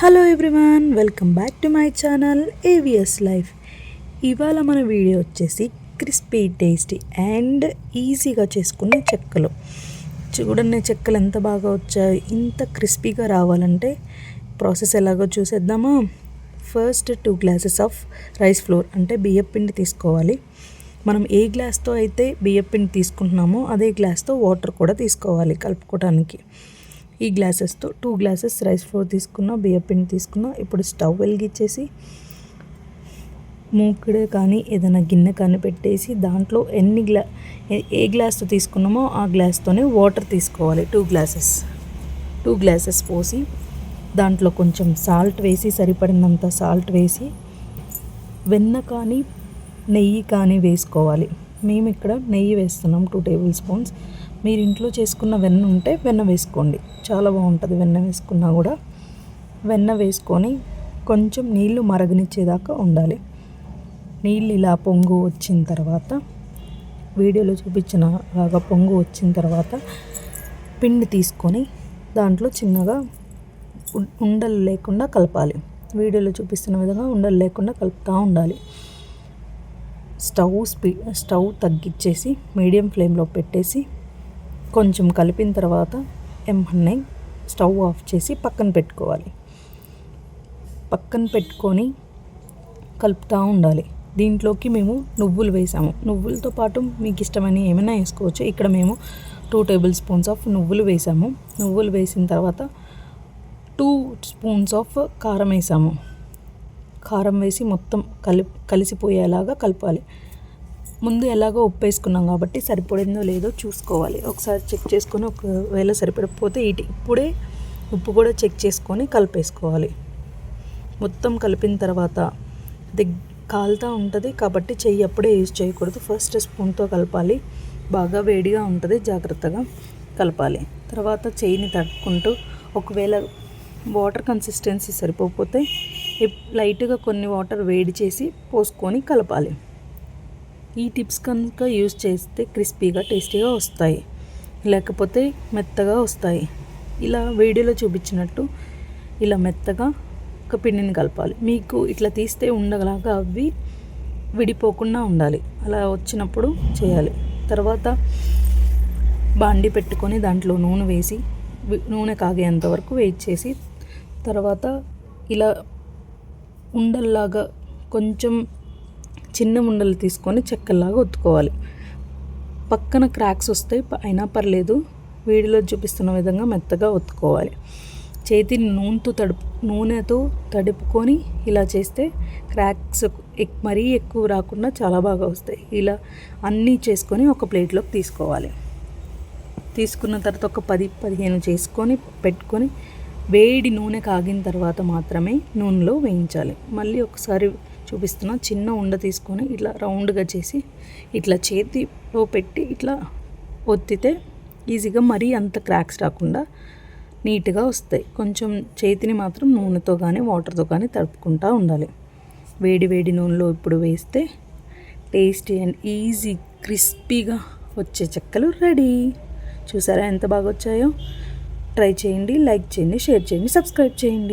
Hello everyone welcome back to my channel A V S life ఇవాళ మన video వచ్చేసి crispy tasty and ఈజీగా చేసుకునే చెక్కలు. చూడండి చెక్కలు ఎంత బాగా వచ్చాయి. ఇంత క్రిస్పీగా రావాలంటే ప్రాసెస్ ఎలాగో చూసేద్దామా? First two glasses of rice flour అంటే బియ్యం పిండి తీసుకోవాలి. మనం ఏ గ్లాస్తో అయితే బియ్యం పిండి తీసుకుంటున్నామో అదే గ్లాస్తో వాటర్ కూడా తీసుకోవాలి కలుపుకోవడానికి ఈ గ్లాసెస్తో టూ గ్లాసెస్ రైస్ ఫ్లోర్ తీసుకున్న బియ్యపిండి తీసుకున్న ఇప్పుడు స్టవ్ వెలిగించేసి మూకుడు కానీ ఏదైనా గిన్నె కానీ పెట్టేసి దాంట్లో ఎన్ని గ్లా ఏ గ్లాస్తో తీసుకున్నామో ఆ గ్లాస్తోనే వాటర్ తీసుకోవాలి టూ గ్లాసెస్. టూ గ్లాసెస్ పోసి దాంట్లో కొంచెం సాల్ట్ వేసి సరిపడినంత సాల్ట్ వేసి వెన్న కానీ నెయ్యి కానీ వేసుకోవాలి. మేము ఇక్కడ నెయ్యి వేస్తున్నాం టూ టేబుల్ స్పూన్స్. మీరు ఇంట్లో చేసుకున్న వెన్న ఉంటే వెన్న వేసుకోండి. చాలా బాగుంటుంది వెన్న వేసుకున్నా కూడా. వెన్న వేసుకొని కొంచెం నీళ్ళు మరగనిచ్చేదాకా ఉండాలి. నీళ్ళు ఇలా పొంగు వచ్చిన తర్వాత వీడియోలో చూపించిన లాగా పొంగు వచ్చిన తర్వాత పిండి తీసుకొని దాంట్లో చిన్నగా ఉండలు లేకుండా కలపాలి. వీడియోలో చూపిస్తున్న విధంగా ఉండలు లేకుండా కలుపుతూ ఉండాలి. స్టవ్ స్పీ స్టవ్ తగ్గించేసి మీడియం ఫ్లేమ్లో పెట్టేసి కొంచెం కలిపిన తర్వాత ఎమ్మన్నే స్టవ్ ఆఫ్ చేసి పక్కన పెట్టుకోవాలి. పక్కన పెట్టుకొని కలుపుతూ ఉండాలి. దీంట్లోకి మేము నువ్వులు వేసాము. నువ్వులతో పాటు మీకు ఇష్టమని ఏమైనా వేసుకోవచ్చు. ఇక్కడ మేము టూ టేబుల్ స్పూన్స్ ఆఫ్ నువ్వులు వేసాము. నువ్వులు వేసిన తర్వాత టూ స్పూన్స్ ఆఫ్ కారం వేసాము. కారం వేసి మొత్తం కలి కలిసిపోయేలాగా కలపాలి. ముందు ఎలాగో ఉప్పు వేసుకున్నాం కాబట్టి సరిపడిందో లేదో చూసుకోవాలి. ఒకసారి చెక్ చేసుకొని ఒకవేళ సరిపడకపోతే ఇటు ఇప్పుడే ఉప్పు కూడా చెక్ చేసుకొని కలిపేసుకోవాలి. మొత్తం కలిపిన తర్వాత దిగ్ కాలుతూ ఉంటుంది కాబట్టి చెయ్యి అప్పుడే యూజ్ చేయకూడదు. ఫస్ట్ స్పూన్తో కలపాలి. బాగా వేడిగా ఉంటుంది. జాగ్రత్తగా కలపాలి. తర్వాత చెయ్యిని తట్టుకుంటూ ఒకవేళ వాటర్ కన్సిస్టెన్సీ సరిపోతే లైట్గా కొన్ని వాటర్ వేడి చేసి పోసుకొని కలపాలి. ఈ టిప్స్ కనుక యూజ్ చేస్తే క్రిస్పీగా టేస్టీగా వస్తాయి. లేకపోతే మెత్తగా వస్తాయి. ఇలా వీడియోలో చూపించినట్టు ఇలా మెత్తగా ఒక పిండిని కలపాలి. మీకు ఇట్లా తీస్తే ఉండగలాగా అవి విడిపోకుండా ఉండాలి. అలా వచ్చినప్పుడు చేయాలి. తర్వాత బాండి పెట్టుకొని దాంట్లో నూనె వేసి నూనె కాగేంత వరకు వెయిట్ చేసి తర్వాత ఇలా ఉండల్లాగా కొంచెం చిన్న ఉండలు తీసుకొని చెక్కల్లాగా ఒత్తుకోవాలి. పక్కన క్రాక్స్ వస్తాయి అయినా పర్లేదు. వీడియోలో చూపిస్తున్న విధంగా మెత్తగా ఒత్తుకోవాలి. చేతిని నూనెతో తడుపు నూనెతో తడుపుకొని ఇలా చేస్తే క్రాక్స్ మరీ ఎక్కువ రాకుండా చాలా బాగా వస్తాయి. ఇలా అన్నీ చేసుకొని ఒక ప్లేట్లోకి తీసుకోవాలి. తీసుకున్న తర్వాత ఒక పది పదిహేను చేసుకొని పెట్టుకొని వేడి నూనె కాగిన తర్వాత మాత్రమే నూనెలో వేయించాలి. మళ్ళీ ఒకసారి చూపిస్తున్న. చిన్న ఉండ తీసుకొని ఇట్లా రౌండ్గా చేసి ఇట్లా చేతిలో పెట్టి ఇట్లా ఒత్తితే ఈజీగా మరీ అంత క్రాక్స్ రాకుండా నీట్గా వస్తాయి. కొంచెం చేతిని మాత్రం నూనెతో కానీ వాటర్తో కానీ తడుపుకుంటూ ఉండాలి. వేడి వేడి నూనెలో ఇప్పుడు వేస్తే టేస్టీ అండ్ ఈజీ క్రిస్పీగా వచ్చే చెక్కలు రెడీ. చూసారా ఎంత బాగా వచ్చాయో? ట్రై చేయండి లైక్ చేయండి షేర్ చేయండి సబ్స్క్రైబ్ చేయండి.